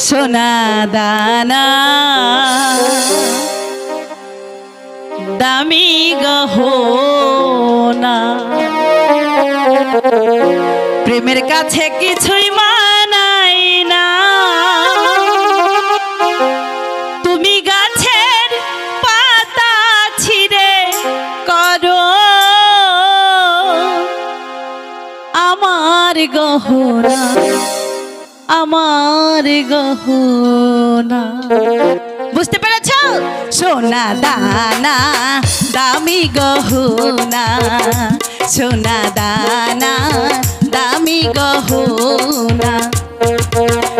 সোনা দানা। দামি গহনা। প্রেমের কাছে কিছুই মানাই না। তুমি গাছের পাতা ছিঁড়ে করো। আমার গহনা। আমার গহনা। বুঝতে পেরেছ? সোনা দানা, দামি গহনা। সোনা দানা, দামি গহনা।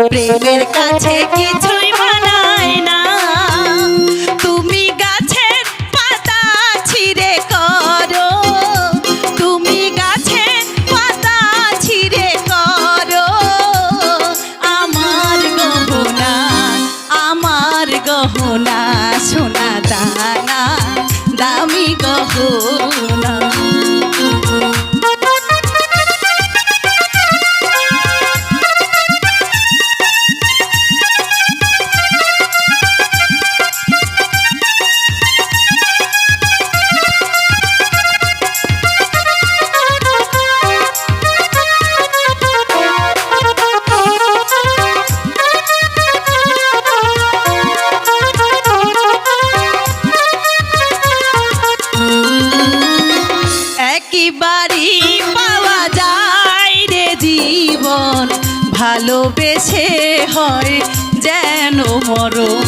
প্রেমের কাছে কিছুই ভালোবেসে হয় যেন মরণ।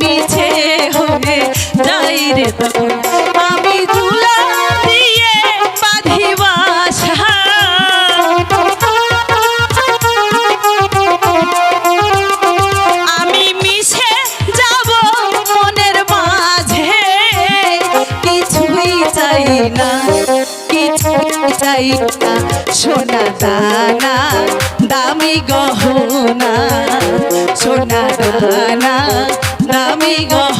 মিছে হয়ে যাই রে তখন কিছুই সোনা দানা দামি গহনা সোনা দানা দামি গহনা।